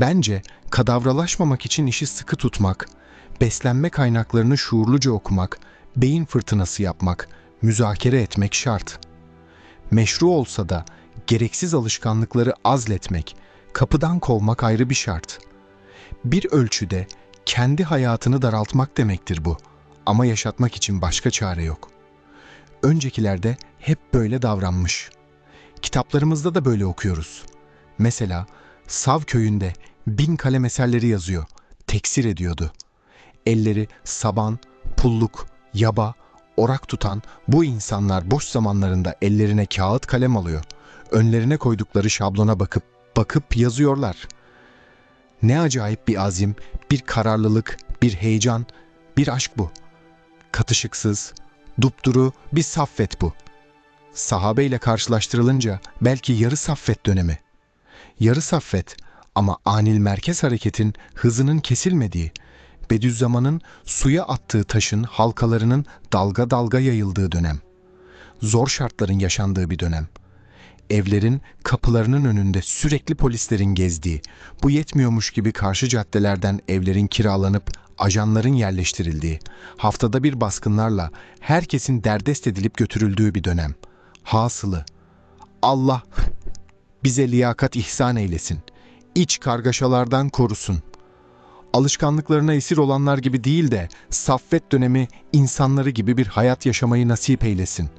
Bence kadavralaşmamak için işi sıkı tutmak, beslenme kaynaklarını şuurluca okumak, beyin fırtınası yapmak, müzakere etmek şart. Meşru olsa da gereksiz alışkanlıkları azletmek, kapıdan kovmak ayrı bir şart. Bir ölçüde kendi hayatını daraltmak demektir bu. Ama yaşatmak için başka çare yok. Öncekilerde hep böyle davranmış. Kitaplarımızda da böyle okuyoruz. Mesela Sav köyünde bin kalem eserleri yazıyor, teksir ediyordu. Elleri saban, pulluk, yaba, orak tutan bu insanlar boş zamanlarında ellerine kağıt kalem alıyor. Önlerine koydukları şablona bakıp bakıp yazıyorlar. Ne acayip bir azim, bir kararlılık, bir heyecan, bir aşk bu. Katışıksız, dupduru bir saffet bu. Sahabe ile karşılaştırılınca belki yarı saffet dönemi. Yarı saffet ama anil merkez hareketin hızının kesilmediği, Bediüzzaman'ın suya attığı taşın halkalarının dalga dalga yayıldığı dönem. Zor şartların yaşandığı bir dönem. Evlerin kapılarının önünde sürekli polislerin gezdiği, bu yetmiyormuş gibi karşı caddelerden evlerin kiralanıp ajanların yerleştirildiği, haftada bir baskınlarla herkesin derdest edilip götürüldüğü bir dönem. Hasılı, Allah bize liyakat ihsan eylesin. İç kargaşalardan korusun. Alışkanlıklarına esir olanlar gibi değil de saffet dönemi insanları gibi bir hayat yaşamayı nasip eylesin.